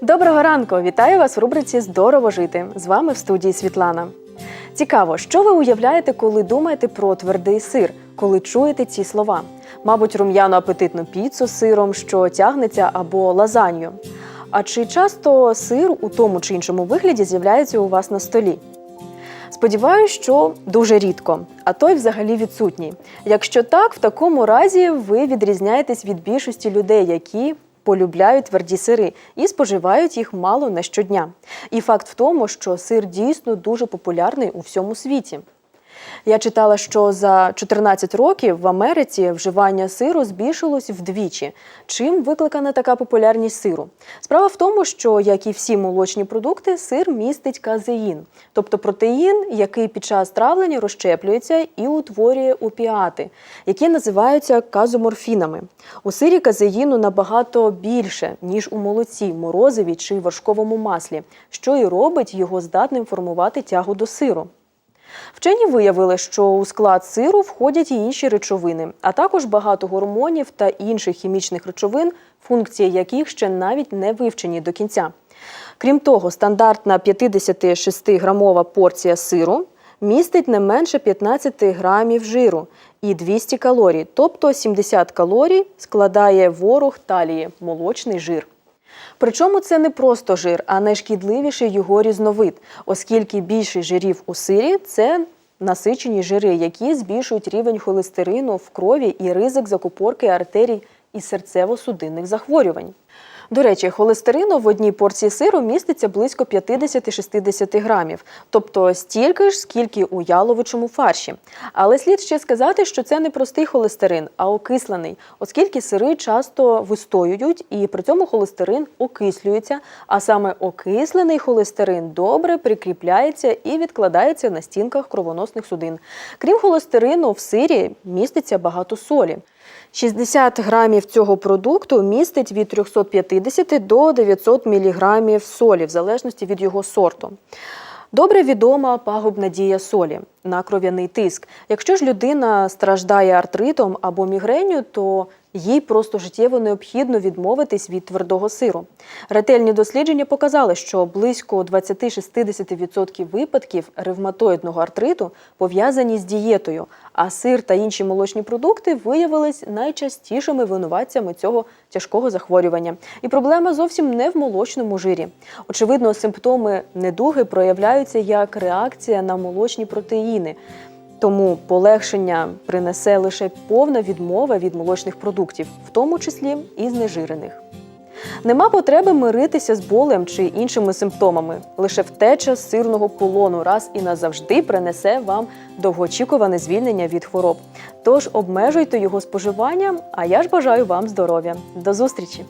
Доброго ранку! Вітаю вас в рубриці Здорово жити. З вами в студії Світлана. Цікаво, що ви уявляєте, коли думаєте про твердий сир, коли чуєте ці слова? Мабуть, рум'яну апетитну піцу з сиром, що тягнеться, або лазанью. А чи часто сир у тому чи іншому вигляді з'являється у вас на столі? Сподіваюсь, що дуже рідко, а той взагалі відсутній. Якщо так, в такому разі ви відрізняєтесь від більшості людей, які полюбляють тверді сири і споживають їх мало не щодня. І факт в тому, що сир дійсно дуже популярний у всьому світі. Я читала, що за 14 років в Америці вживання сиру збільшилось вдвічі. Чим викликана така популярність сиру? Справа в тому, що, як і всі молочні продукти, сир містить казеїн, тобто протеїн, який під час травлення розщеплюється і утворює опіати, які називаються казоморфінами. У сирі казеїну набагато більше, ніж у молоці, морозиві чи вершковому маслі, що і робить його здатним формувати тягу до сиру. Вчені виявили, що у склад сиру входять і інші речовини, а також багато гормонів та інших хімічних речовин, функції яких ще навіть не вивчені до кінця. Крім того, стандартна 56-грамова порція сиру містить не менше 15 грамів жиру і 200 калорій, тобто 70 калорій складає ворог талії молочний жир. Причому це не просто жир, а найшкідливіший його різновид, оскільки більше жирів у сирі це насичені жири, які збільшують рівень холестерину в крові і ризик закупорки артерій і серцево-судинних захворювань. До речі, холестерину в одній порції сиру міститься близько 50-60 грамів, тобто стільки ж, скільки у яловичому фарші. Але слід ще сказати, що це не простий холестерин, а окислений, оскільки сири часто вистоюють і при цьому холестерин окислюється, а саме окислений холестерин добре прикріпляється і відкладається на стінках кровоносних судин. Крім холестерину, в сирі міститься багато солі. 60 грамів цього продукту містить від 350 до 900 міліграмів солі, в залежності від його сорту. Добре відома пагубна дія солі на кров'яний тиск. Якщо ж людина страждає артритом або мігренью, то їй просто життєво необхідно відмовитись від твердого сиру. Ретельні дослідження показали, що близько 20-60% випадків ревматоїдного артриту пов'язані з дієтою, а сир та інші молочні продукти виявились найчастішими винуватцями цього тяжкого захворювання. І проблема зовсім не в молочному жирі. Очевидно, симптоми недуги проявляються як реакція на молочні протеїни. Тому полегшення принесе лише повна відмова від молочних продуктів, в тому числі і знежирених. Нема потреби миритися з болем чи іншими симптомами. Лише втеча з сирного полону раз і назавжди принесе вам довгоочікуване звільнення від хвороб. Тож обмежуйте його споживання, а я ж бажаю вам здоров'я. До зустрічі!